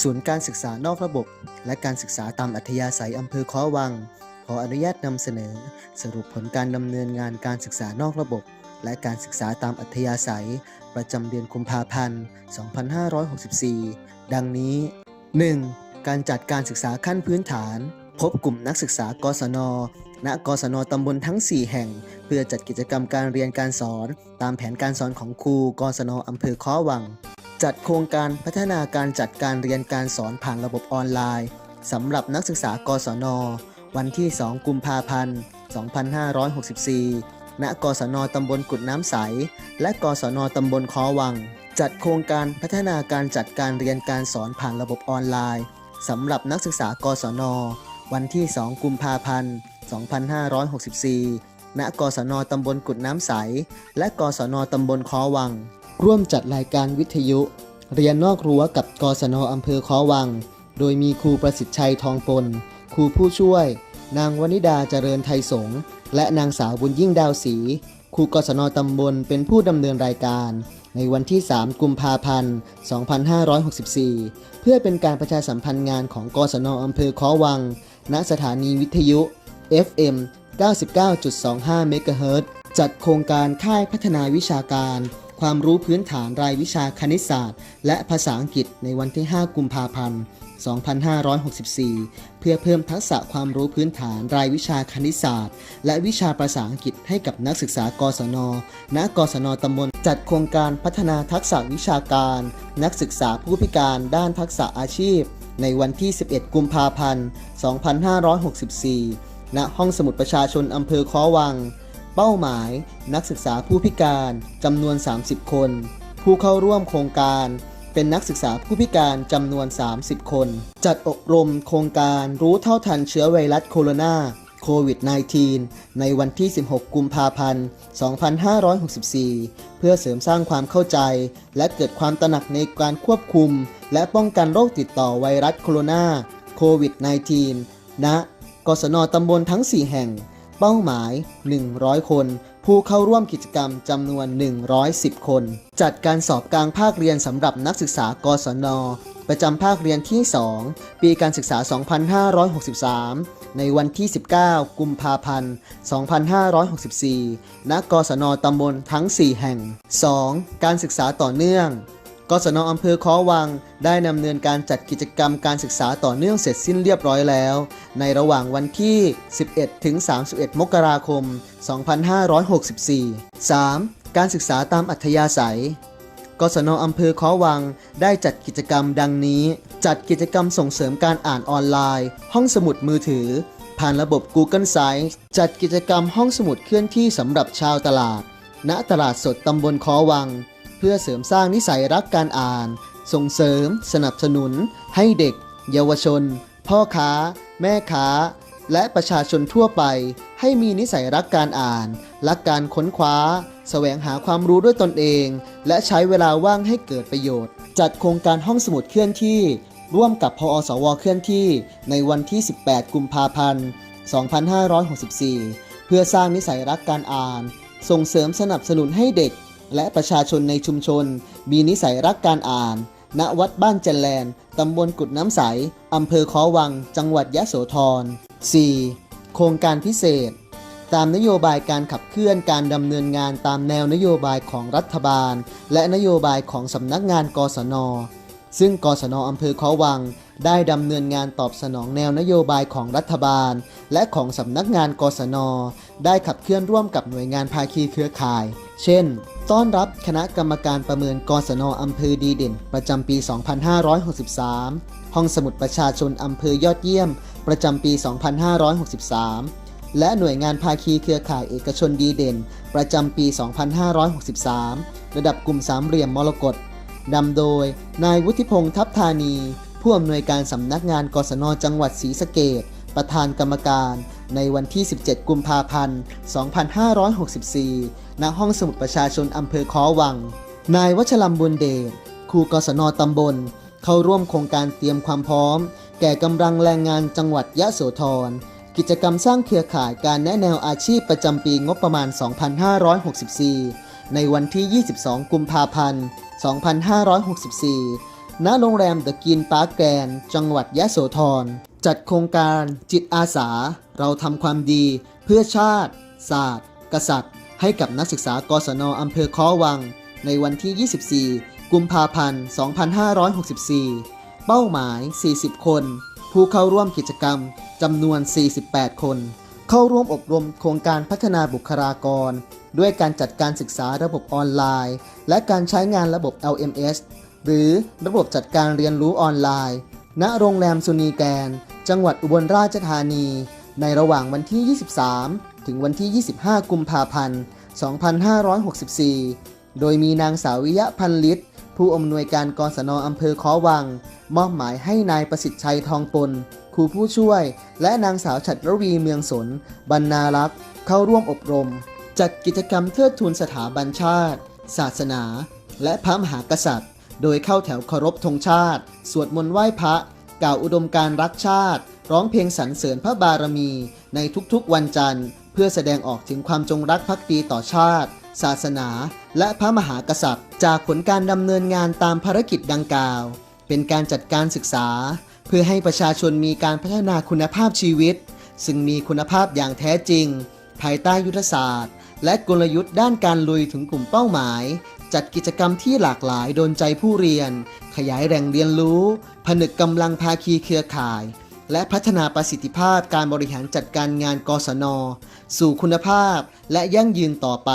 ศูนย์การศึกษานอกระบบ และการศึกษาตามอัธยาศัยอำเภอค้อวัง ขออนุญาตนำเสนอ สรุปผลการดำเนินงานการศึกษานอกระบบ และการศึกษาตามอัธยาศัย ประจำเดือนกุมภาพันธ์ 2564 ดังนี้ 1. การจัดการศึกษาขั้นพื้นฐาน พบกลุ่มนักศึกษากศน ณ กศนตำบลทั้ง 4 แห่ง เพื่อจัดกิจกรรมการเรียนการสอน ตามแผนการสอนของครูกศนอำเภอค้อวัง จัดโครงการพัฒนาการจัดการเรียนการสอนผ่านระบบออนไลน์สำหรับนักศึกษากศน วันที่ 2 กุมภาพันธ์ 2564 ณ กศน ตำบลกุดน้ำใส และกศน ตำบลคอวัง จัดโครงการพัฒนาการจัดการเรียนการสอนผ่านระบบออนไลน์สำหรับนักศึกษากศน วันที่ 2 กุมภาพันธ์ 2564 ณ กศน ตำบลกุดน้ำใส และกศน ตำบลคอวัง ร่วมจัดรายการวิทยุ เรียนนอกรั้วกับกศนอำเภอคอวัง โดยมีครูประสิทธิ์ชัยทองปนครูผู้ช่วย นางวนิดาเจริญไทยสงฆ์และนางสาวบุญยิ่งดาวศรีครูกศนตำบลเป็นผู้ดำเนินรายการ ในวันที่ 3 กุมภาพันธ์ 2564 เพื่อเป็นการประชาสัมพันธ์งานของกศนอำเภอคอวัง ณสถานีวิทยุ FM 99.25 เมกะเฮิรตซ์จัดโครงการค่ายพัฒนาวิชาการ ความรู้พื้นฐานรายวิชาคณิตศาสตร์ และภาษาอังกฤษในวันที่ 5 กุมภาพันธ์ 2564 เพื่อเพิ่มทักษะความรู้พื้นฐานรายวิชาคณิตศาสตร์ และวิชาภาษาอังกฤษให้กับนักศึกษากศน ณ กศนตำบลจัดโครงการพัฒนาทักษะวิชาการ นักศึกษาผู้พิการด้านทักษะอาชีพ ในวันที่ 11 กุมภาพันธ์ 2564 ณ ห้องสมุดประชาชนอำเภอค้อวัง เป้าหมายนักศึกษาผู้พิการจำนวน 30 คน ผู้เข้าร่วมโครงการเป็นนักศึกษาผู้พิการจำนวน 30 คน จัดอบรมโครงการรู้เท่าทันเชื้อไวรัสโคโรนาโควิด -19 ในวันที่ 16 กุมภาพันธ์ 2564 เพื่อเสริมสร้างความเข้าใจ และเกิดความตระหนักในการควบคุม และป้องกันโรคติดต่อไวรัสโคโรนาโควิด -19 ณ กศนตำบลทั้ง 4 แห่ง เป้าหมาย 100 คน ผู้เข้าร่วมกิจกรรมจำนวน 110 คน จัดการสอบกลางภาคเรียนสำหรับนักศึกษากศน ประจำภาคเรียนที่ 2 ปีการศึกษา 2563 ในวันที่ 19 กุมภาพันธ์ 2564 ณ กศนตำบลทั้ง 4 แห่ง 2. การศึกษาต่อเนื่อง กศนอำเภอคอวัง ได้ดำเนินการจัดกิจกรรมการศึกษาต่อเนื่องเสร็จสิ้นเรียบร้อยแล้ว ในระหว่างวันที่ 11 ถึง 31 มกราคม 2564 3. การศึกษาตามอัธยาศัย กศนอำเภอคอวัง ได้จัดกิจกรรมดังนี้ จัดกิจกรรมส่งเสริมการอ่านออนไลน์ ห้องสมุดมือถือ ผ่านระบบ Google Sites จัดกิจกรรมห้องสมุดเคลื่อนที่สำหรับชาวตลาด ณ ตลาดสดตำบลคอวัง พื่อเสริมสร้างนิสัยรักการอ่าน ส่งเสริม สนับสนุน ให้เด็ก เยาวชน พ่อค้า แม่ค้า และประชาชนทั่วไป ให้มีนิสัยรักการอ่าน รักการค้นคว้า แสวงหาความรู้ด้วยตนเอง และใช้เวลาว่างให้เกิดประโยชน์ จัดโครงการห้องสมุดเคลื่อนที่ ร่วมกับพอสวเคลื่อนที่ ในวันที่ 18 กุมภาพันธ์ 2564 เพื่อสร้างนิสัยรักการอ่าน ส่งเสริมสนับสนุนให้เด็ก และประชาชนในชุมชน มีนิสัยรักการอ่าน ณ วัดบ้านเจนแลนตำบลกุดน้ำใส อำเภอคอวัง จังหวัดยะโสธร 4. โครงการพิเศษ ตามนโยบายการขับเคลื่อนการดำเนินงานตามแนวนโยบายของรัฐบาล และนโยบายของสำนักงานกศน ซึ่งกศนอำเภอค้อวัง ได้ดำเนินงานตอบสนองแนวนโยบายของรัฐบาล และของสำนักงานกศน ได้ขับเคลื่อนร่วมกับหน่วยงานภาคีเครือข่าย เช่น ต้อนรับคณะกรรมการประเมินกศนอำเภอดีเด่น ประจำปี 2563 ห้องสมุดประชาชนอำเภอยอดเยี่ยม ประจำปี 2563 และหน่วยงานภาคีเครือข่ายเอกชนดีเด่น ประจำปี 2563 ระดับกลุ่มสามเหลี่ยมมรกต นำโดย นายวุฒิพงษ์ทัพธานี ผู้อำนวยการสำนักงานกศนจังหวัดศรีสะเกดประธานกรรมการ ในวันที่ 17 กุมภาพันธ์ 2564 ณ ห้องสมุดประชาชนอำเภอคอวัง นายวัชรำบุญเดชครูกศนตำบล เข้าร่วมโครงการเตรียมความพร้อม แก่กำลังแรงงานจังหวัดยะโสธร กิจกรรมสร้างเครือข่ายการแนะแนวอาชีพประจำปีงบประมาณ 2564 ในวันที่ 22 กุมภาพันธ์ 2564 ณ โรงแรมเดอะกินปาร์คแกรนจังหวัดยะโสธร จัดโครงการจิตอาสา เราทำความดี เพื่อชาติ ศาสตร์ กษัตริย์ ให้กับนักศึกษากศนอำเภอค้อวัง ในวันที่ 24 กุมภาพันธ์ 2564 เป้าหมาย 40 คน ผู้เข้าร่วมกิจกรรมจำนวน 48 คน เข้าร่วมอบรมโครงการพัฒนาบุคลากร ด้วยการจัดการศึกษาระบบออนไลน์ และการใช้งานระบบ LMS หรือระบบจัดการเรียนรู้ออนไลน์ ณ โรงแรมสุนีแกน จังหวัดอุบลราชธานี ในระหว่างวันที่ 23 ถึงวันที่ 25 กุมภาพันธ์ 2564 โดยมีนางสาวิยะพันลิตร ผู้อำนวยการกศนอำเภอคอวัง มอบหมายให้นายประสิทธิ์ชัยทองปนครูผู้ช่วย และนางสาวฉัตรวีเมืองสน บรรณารักษ์ เข้าร่วมอบรม จัดกิจกรรมเทิดทูนสถาบันชาติ ศาสนา และพระมหากษัตริย์ โดยเข้าแถวเคารพธงชาติ สวดมนต์ไหว้พระ กล่าวอุดมการรักชาติ ร้องเพลงสรรเสริญพระบารมี ในทุกๆวันจันทร์ เพื่อแสดงออกถึงความจงรักภักดีต่อชาติ ศาสนา และพระมหากษัตริย์ จากผลการดำเนินงานตามภารกิจดังกล่าว เป็นการจัดการศึกษา เพื่อให้ประชาชนมีการพัฒนาคุณภาพชีวิต ซึ่งมีคุณภาพอย่างแท้จริง ภายใต้ยุทธศาสตร์ และกลยุทธ์ด้านการลุยถึงกลุ่มเป้าหมาย จัดกิจกรรมที่หลากหลายโดนใจผู้เรียน ขยายแหล่งเรียนรู้ ผนึกกำลังภาคีเครือข่ายและพัฒนาประสิทธิภาพการบริหารจัดการงานกศน สู่คุณภาพและยั่งยืนต่อไป